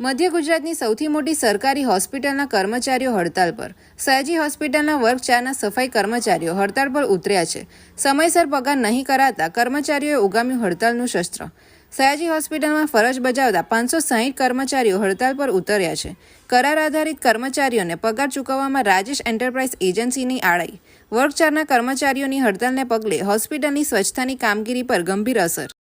મધ્ય ગુજરાતની સૌથી મોટી સરકારી હોસ્પિટલના કર્મચારીઓ હડતાલ પર. સયાજી હોસ્પિટલના વર્ગ ચારના સફાઈ કર્મચારીઓ હડતાળ પર ઉતર્યા છે. સમયસર પગાર નહીં કરાતા કર્મચારીઓએ ઉગામ્યું હડતાલનું શસ્ત્ર. સયાજી હોસ્પિટલમાં ફરજ બજાવતા પાંચસો સાહીઠ કર્મચારીઓ હડતાલ પર ઉતર્યા છે. કરાર આધારિત કર્મચારીઓને પગાર ચૂકવવામાં રાજેશ એન્ટરપ્રાઇઝ એજન્સીની આડાઈ વર્ગ ચારના કર્મચારીઓની હડતાલને પગલે હોસ્પિટલની સ્વચ્છતાની કામગીરી પર ગંભીર અસર.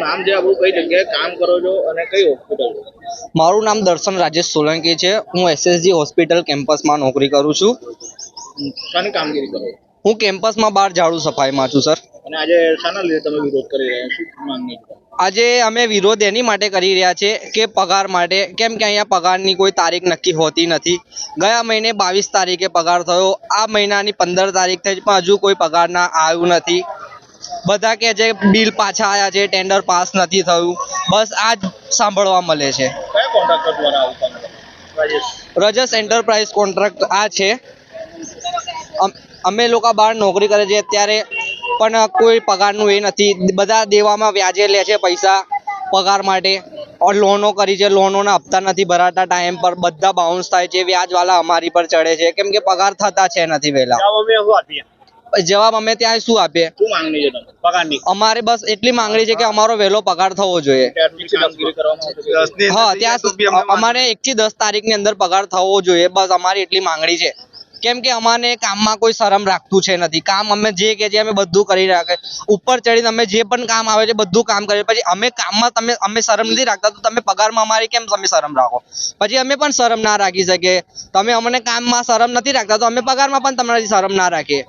નામ છે કઈ જગ્યાએ કામ કરો છો અને મારું નામ દર્શન રાજેશ સોલંકી છે હું એસએસજી હોસ્પિટલ કેમ્પસમાં નોકરી કરું છું શાની કામગીરી કરો? હું કેમ્પસમાં બહાર ઝાડુ સફાઈમાં છું સર. અને આજે શાના લીધે તમે વિરોધ કરી રહ્યા છો? શું માંગણી આજે અમે વિરોધ એની માટે કરી રહ્યા છે કે પગાર માટે કેમ કે અહીંયા પગારની કોઈ તારીખ નક્કી હોતી નથી. ગયા મહિને બાવીસ તારીખે પગાર થયો. આ મહિનાની પંદર તારીખ થઈ પણ હજુ કોઈ પગાર ના આવ્યું નથી. બધા કે જે બિલ પાછા આવ્યા છે ટેન્ડર પાસ નથી થયું. બસ આ જ સાંભળવા મળે છે. રજસ એન્ટરપ્રાઇઝ કોન્ટ્રાક્ટ આ છે. અમ- લોકો બહાર નોકરી કરે છે ત્યારે પણ કોઈ પગારનું એ નથી. બધા દેવામાં વ્યાજે લે છે પૈસા પગાર માટે. ઓર લોનો કરી છે. લોનોના હપ્તા નથી ભરાતા ટાઈમ પર. બધા બાઉન્સ થાય છે. વ્યાજવાલા અમારી પર ચડે છે. કેમ કે પગાર થતા છે નથી વહેલા. જવાબ અમે ત્યાં શું આપીએ? શું માંગણી છે તમે પગારની. અમારે બસ એટલી માંગણી છે કે અમારો વહેલો પગાર થવો જોઈએ. હા ત્યાં અમારે એક થી દસ તારીખની અંદર પગાર થવો જોઈએ. બસ અમારી એટલી માંગણી છે. કેમ કે અમારે કામમાં કોઈ શરમ રાખતું છે નથી. કામ અમે જે કે છે અમે બધું કરી રાખે ઉપર ચડીને અમે જે પણ કામ આવે છે બધું કામ કરીએ. પછી અમે કામમાં તમે, અમે શરમ નથી રાખતા. તો તમે પગારમાં અમારી કેમ તમે શરમ રાખો? પછી અમે પણ શરમ ના રાખી શકીએ. તમે અમને કામમાં શરમ નથી રાખતા. તો અમે પગારમાં પણ તમારી શરમ ના રાખીએ.